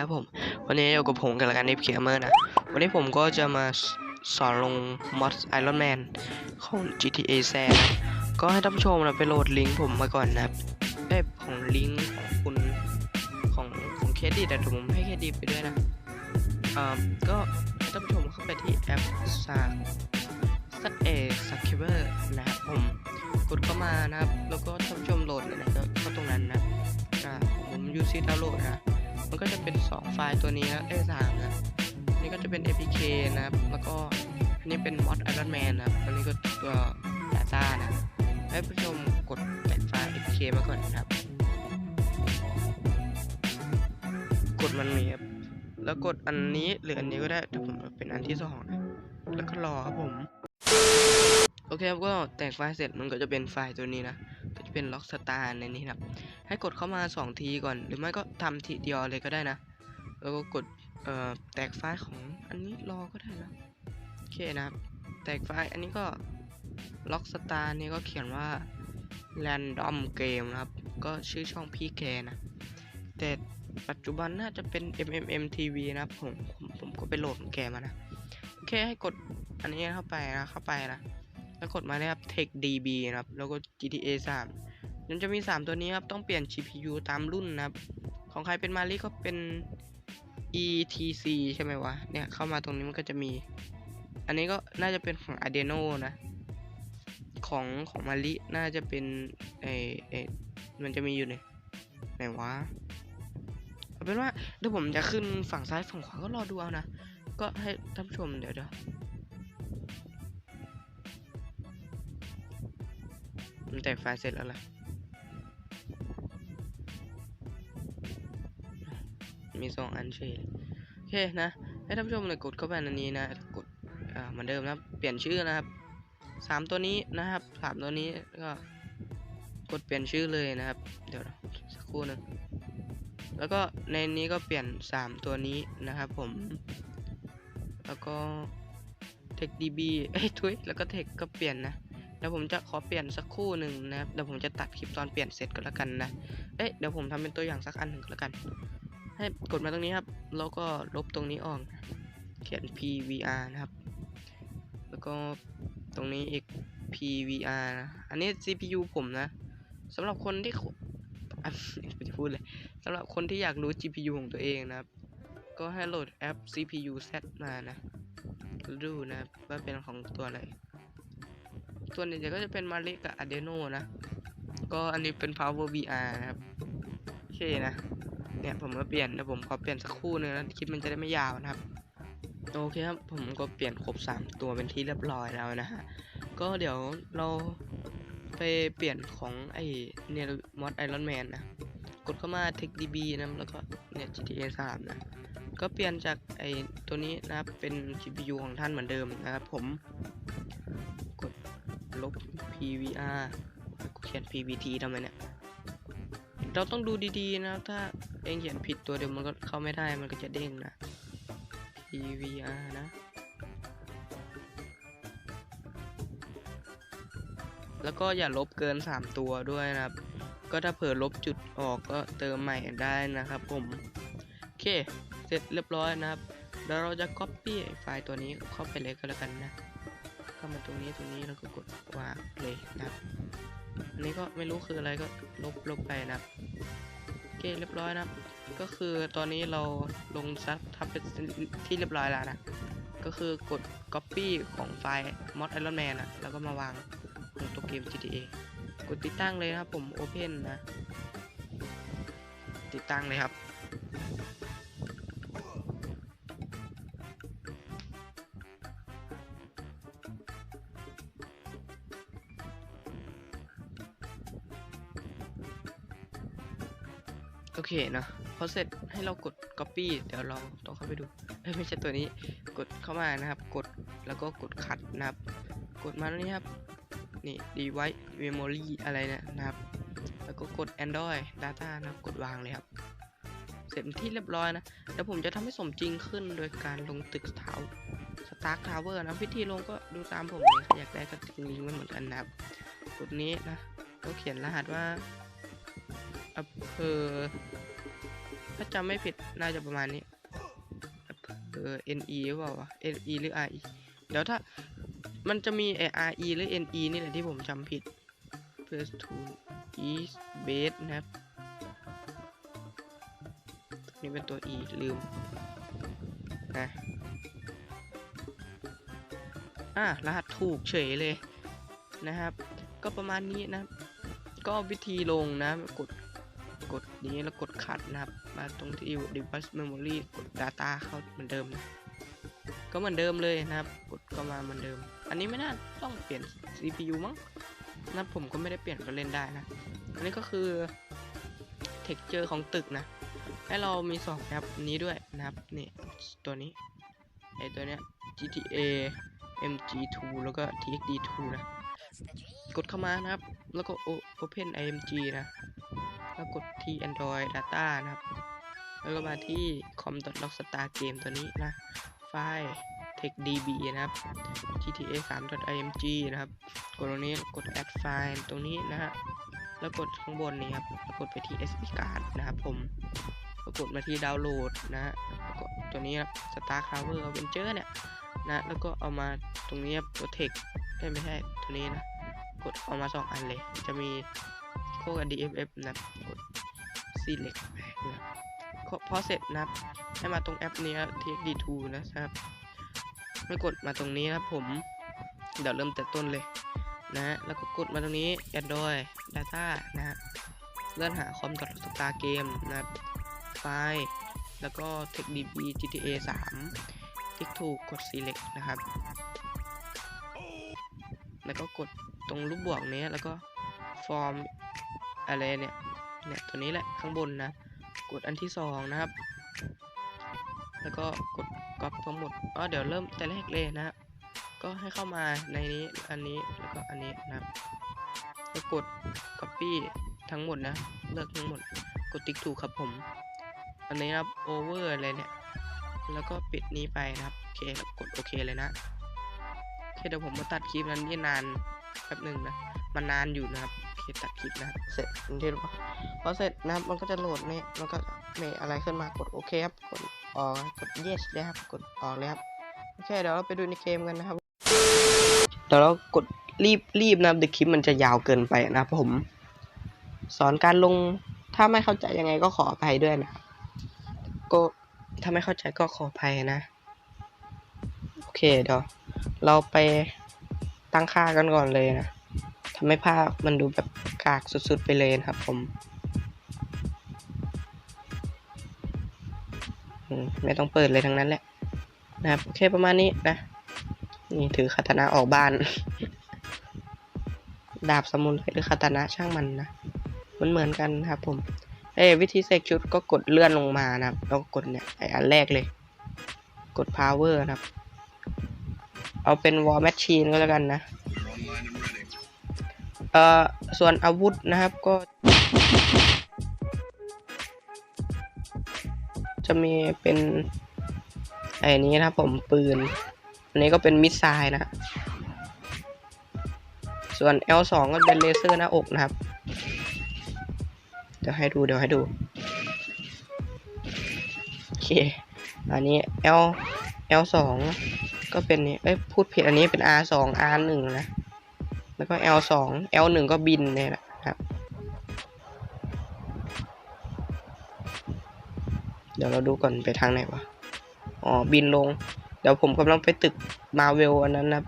นะครับผม วันนี้อยู่กับผมกับรายการ f k m e r นะ วันนี้ผมก็จะมาสอนลงมอด Iron Man ของ GTA s a นะก็ให้ท่านผู้ชมนะไปโหลดลิงก์ผมมาก่อนนะครับเอ้ของลิงก์ของคุณของของเครดิตแต่ผมให้เครดิตไปด้วยนะอ่าก็ให้ท่านผู้ชมเข้าไปที่แอปซาสักเอสักคิเบอร์นะครับผมกดเข้ามานะครับ แล้วก็ท่านผู้ชมโหลดเลยนะก็ก็ตรงนั้นนะอ่าผมยูซีดาวโหลดนะ มันก็จะเป็น 2 ไฟล์ตัวนี้นะเอ้สามนะนี่ก็จะเป็น APK นะครับ แล้วก็อันนี้เป็น mod Iron Man นะครับอันนี้ก็ตัว Data นะให้ผู้ชมกดแตกไฟล์ APK มาก่อนนะครับ กดมันมีครับแล้วกดอันนี้หรืออันนี้ก็ได้แต่ผมเอาเป็นอันที่สองนะแล้วก็รอครับผม โอเคครับก็แตกไฟล์เสร็จมันก็จะเป็นไฟล์ตัวนี้นะ ก็จะเป็น Rockstar ในนี้นะครับให้กดเข้ามา 2 ทีก่อน หรือไม่ก็ทำทีเดียวเลยก็ได้นะ แล้วก็กดเอ่อแตกไฟล์ของอันนี้รอก็ได้นะโอเคนะครับ แตกไฟล์อันนี้ก็ Rockstar นี่ก็เขียนว่า Random Game นะครับ ก็ชื่อช่องพี่แกนะ แต่ปัจจุบันน่าจะเป็น MMM TV นะครับผมผมผมก็ไปโหลดแกมานะ โอเคให้กดอันนี้เข้าไปนะเข้าไปนะ แล้วกดมาเลยครับ TechDB นะครับ แล้วก็ GTA 3มันจะมี 3 ตัวนี้ครับ ต้องเปลี่ยน GPU ตามรุ่นนะครับ ของใครเป็นมาริก็เป็น ETC ใช่ไหมวะ เนี่ย เข้ามาตรงนี้มันก็จะมี อันนี้ก็น่าจะเป็นของ Adreno นะ ของของมาริน่าจะเป็นเอเอมันจะมีอยู่ในไหนวะเอาเป็นว่าเดี๋ยวผมจะขึ้นฝั่งซ้ายฝั่งขวาก็รอดูเอานะ ก็ให้ท่านผู้ชมเดี๋ยวเดี๋ยว มันแตกไฟล์เสร็จแล้วล่ะ มีสองอันเฉยโอเคนะ ให้ท่านผู้ชมเลยกดเข้าไปอันนี้นะ กดเหมือนเดิมนะครับเปลี่ยนชื่อนะครับสามตัวนี้นะครับสามตัวนี้ก็กดเปลี่ยนชื่อเลยนะครับ เดี๋ยวสักครู่หนึงแล้วก็ในนี้ก็เปลี่ยนสามตัวนี้นะครับผม แล้วก็ TechDB เอ้ยทุยแล้วก็ Tech ก็เปลี่ยนนะ เดี๋ยวผมจะขอเปลี่ยนสักคู่หนึ่งนะครับเดี๋ยวผมจะตัดคลิปตอนเปลี่ยนเสร็จก็แล้วกันนะ เอ๊ะเดี๋ยวผมทำเป็นตัวอย่างสักอันหนึ่งก็แล้วกัน ให้กดมาตรงนี้ครับ แล้วก็ลบตรงนี้ออก เขียน PVR นะครับ แล้วก็ตรงนี้อีก PVR นะ อันนี้ CPU ผมนะสำหรับคนที่ขอะไม่จะพูดเลยสำหรับคนที่อยากรู้ GPU ของตัวเองนะครับ ก็ให้โหลดแอป CPU Z มานะ ดูนะว่าเป็นของตัวอะไร ส่วนใหญ่ก็จะเป็นมาริกับ Adreno นะ ก็อันนี้เป็น Power VR นะครับ โอเคนะ เนี่ยผมมาเปลี่ยนเดี๋ยวผมขอเปลี่ยนสักคู่หนึงนะคลิปมันจะได้ไม่ยาวนะครับ โอเคครับ ผมก็เปลี่ยนครบ 3 ตัวเป็นที่เรียบร้อยแล้วนะฮะ ก็เดี๋ยวเราไปเปลี่ยนของไอเนี่ยมอดไอรอนแมนนะ กดเข้ามา TechDB นะ แล้วก็เนี่ย GTA 3 นะ ก็เปลี่ยนจากไอตัวนี้นะครับ เป็น GPU ของท่านเหมือนเดิมนะครับผม ลบ PVR กูเขียน PVT ทำไมเนี่ย เราต้องดูดีๆนะถ้าเองเขียนผิดตัวเดียวมันก็เข้าไม่ได้มันก็จะเด้งนะ PVR นะ แล้วก็อย่าลบเกิน 3 ตัวด้วยนะครับ ก็ถ้าเผลอลบจุดออกก็เติมใหม่ได้นะครับผม โอเค เสร็จเรียบร้อยนะครับแล้วเราจะ copy ไอ้ไฟล์ตัวนี้เข้าไปเลยก็แล้วกันนะ เข้ามาตรงนี้ตรงนี้แล้วก็กดวางเลยนะครับอันนี้ก็ไม่รู้คืออะไรก็ลบลบไปนะครับโอเคเรียบร้อยนะครับ ก็คือตอนนี้เราลงซับทับเป็นที่เรียบร้อยแล้วนะก็คือกด copy ของไฟล์ mod iron man นะแล้วก็มาวางลงตัวเกม GTA กดติดตั้งเลยนะครับผม open นะ ติดตั้งเลยครับ อเคนะพอเสร็จให้เรากด copy เดี๋ยวเราต้องเข้าไปดูไม่ใช่ตัวนี้กดเข้ามานะครับ กดแล้วก็กดคัดนะครับ กดมาตรงนี้ครับนี่ device memory อะไรเนี่ยนะครับ แล้วก็กด android data นะครับ กดวางเลยครับ เสร็จที่เรียบร้อยนะเดี๋ยวผมจะทำให้สมจริงขึ้นโดยการลงตึกเท้า Stark Tower นะวิธีลงก็ดูตามผมเลยอยากได้ก็ทิ้งลิงก์ไว้เหมือนกันนะครับกดนี้นะก็เขียนรหัสว่า อำเภอถ้าจำไม่ผิดน่าจะประมาณนี้เออ NE หรือเปล่าวะ NE หรือ RE เดี๋ยวถ้ามันจะมีไอ RE หรือ NE นี่แหละที่ผมจำผิด first to east base นะครับนี่เป็นตัว E ลืมนะอะรหัสถูกเฉยเลยนะครับ ก็ประมาณนี้นะ ก็วิธีลงนะ กด กดนี้แล้วกดขัดนะครับ มาตรงที่ device memory กด data เข้าเหมือนเดิมนะก็เหมือนเดิมเลยนะครับ กดก็มาเหมือนเดิม อันนี้ไม่น่าต้องเปลี่ยน CPU มั้งนะผมก็ไม่ได้เปลี่ยนก็เล่นได้นะ อันนี้ก็คือ texture ของตึกนะ ให้เรามีสองแอปนี้ด้วยนะครับ นี่ตัวนี้ ไอตัวเนี้ย GTA MG2 แล้วก็ TXD2 นะ กดเข้ามานะครับ แล้วก็ Open IMG นะ แล้วกดที่ Android Data นะครับ แล้วก็มาที่ com.logstar game ตัวนี้นะ ไฟล์ techdb นะครับ gta 3.img นะครับ กดตรงนี้กด add file ตรงนี้นะฮะ แล้วกดข้างบนนี้ครับ กดไปที่ SD card นะครับผมแล้วกดมาที่ดาวน์โหลดนะฮะก็ตัวนี้ครับ Star Cover Avenger เนี่ยนะ แล้วก็เอามาตรงนี้ครับตัว text เอ้ไม่ใช่ตัวนี้นะ กดเอามาสองอันเลย จะมี โคกับ DFF นะกด select นะครับพอเสร็จนะให้มาตรงแอปนี้ TXD2 นะครับไม่กดมาตรงนี้นะผม เดี๋ยวเริ่มแต่ต้นเลยนะ แล้วก็กดมาตรงนี้ Android Data นะฮะเลื่อนหา com star game นะครับไฟล์แล้วก็ TechDB GTA 3 ติ๊กถูกกด select นะครับ แล้วก็กดตรงรูปบวกนี้แล้วก็ form อะไรเนี่ย เนี่ยตัวนี้แหละข้างบนนะ กดอันที่สองนะครับ แล้วก็กดก๊อปทั้งหมดอ๋อเดี๋ยวเริ่มแต่แรกเลยนะ ก็ให้เข้ามาในนี้ อันนี้ แล้วก็อันนี้นะครับแล้วกด copy ทั้งหมดนะ เลือกทั้งหมด กดติ๊กถูกครับผม อันนี้นะครับ over อะไรเนี่ย แล้วก็ปิดนี้ไปนะครับ โอเค กดโอเคเลยนะโอเคเดี๋ยวผมมาตัดคลิปนั้นนี่นาน แป๊บหนึ่งนะ มันนานอยู่นะครับเคตัดคลิปนะครับ เสร็จโอเคหรือเปล่าพอเสร็จนะครับ มันก็จะโหลดนี่มันก็มีอะไรขึ้นมากดโอเคครับ กดออกกด yes เลยครับ กดออกเลยครับ โอเค เดี๋ยวเราไปดูในเกมกันนะครับ เดี๋ยวเรากดรีบรีบนะครับเดี๋ยวคลิปมันจะยาวเกินไปนะผม สอนการลง ถ้าไม่เข้าใจยังไงก็ขออภัยด้วยนะก็ถ้าไม่เข้าใจก็ขออภัยนะ โอเคเดี๋ยวเราไป ตั้งค่ากันก่อนเลยนะทำให้ภาพมันดูแบบกากสุดๆไปเลยนะครับผมไม่ต้องเปิดเลยทั้งนั้นแหละนะครับโอเคประมาณนี้นะ นี่ถือคาตานะออกบ้าน ดาบสมุนไพรหรือคาตานะช่างมันนะมันเหมือนกันนะครับผมเอ้ยวิธีเสกชุดก็กดเลื่อนลงมานะครับ แล้วก็กดเนี่ยไออันแรกเลย กด power นะครับ เอาเป็น war machine ก็แล้วกันนะ เอ่อ ส่วนอาวุธนะครับก็ จะมีเป็นไอ้นี้นะครับผมปืน อันนี้ก็เป็นมิสไซล์นะ ส่วน L2 ก็เป็นเลเซอร์หน้าอกนะครับ เดี๋ยวให้ดูเดี๋ยวให้ดูโอเค อันนี้ L L2 ก็เป็นนี่เอ้ยพูดผิดอันนี้เป็น R2 R1 นะ แล้วก็ L2 L1 ก็บินเนี่ยนะครับ เดี๋ยวเราดูก่อนไปทางไหนวะ อ๋อ บินลง เดี๋ยวผมกำลังไปตึกมาเวลอันนั้นนะ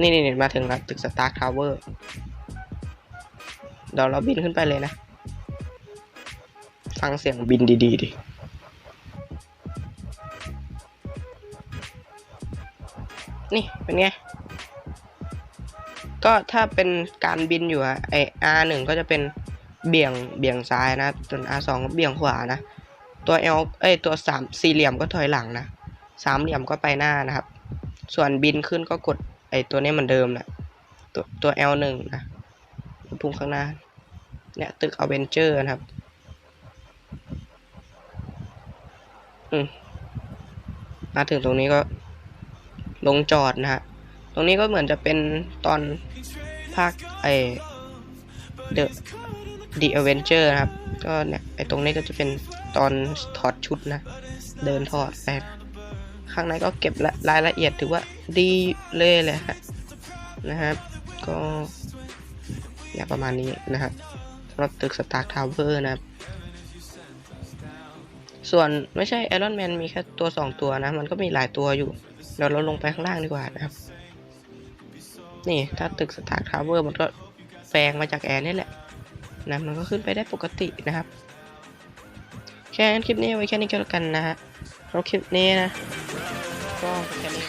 นี่นี่นมาถึงแล้วตึกสตาร์ทาวเวอร์ เดี๋ยวเราบินขึ้นไปเลยนะ ฟังเสียงบินดีๆดิ นี่เป็นไง ก็ถ้าเป็นการบินอยู่อะไอ R หนึ่งก็จะเป็นเบี่ยงเบี่ยงซ้ายนะส่วน R สองก็เบี่ยงขวานะ ตัว L เอ้ยตัวสามสี่เหลี่ยมก็ถอยหลังนะสามเหลี่ยมก็ไปหน้านะครับ ส่วนบินขึ้นก็กดไอตัวนี้เหมือนเดิมนะตัวตัว L หนึ่งนะพุ่งข้างหน้า เนี่ยตึกอเวนเจอร์นะครับ อืมมาถึงตรงนี้ก็ ลงจอดนะฮะ ตรงนี้ก็เหมือนจะเป็นตอนภาคไอ The The Avenger นะครับ ก็เนี่ยไอตรงนี้ก็จะเป็นตอนถอดชุดนะ เดินถอดไปนะข้างในก็เก็บละรายละเอียดถือว่าดีเลยเลยฮะนะครับ ก็อย่างประมาณนี้นะครับสำหรับตึกสตาร์ทาวเวอร์นะครับ ส่วนไม่ใช่ไอรอนแมนมีแค่ตัวสองตัวนะ มันก็มีหลายตัวอยู่ เดี๋ยวเราลงไปข้างล่างดีกว่านะครับ นี่ถ้าตึกสตาร์ทาวเวอร์มันก็แปลงมาจากแอร์นี่แหละนะมันก็ขึ้นไปได้ปกตินะครับ แค่นั้คลิปนี้ไว้แค่นี้ก็แล้วกันนะฮะเราคลิปนี้นะก็แค่นี้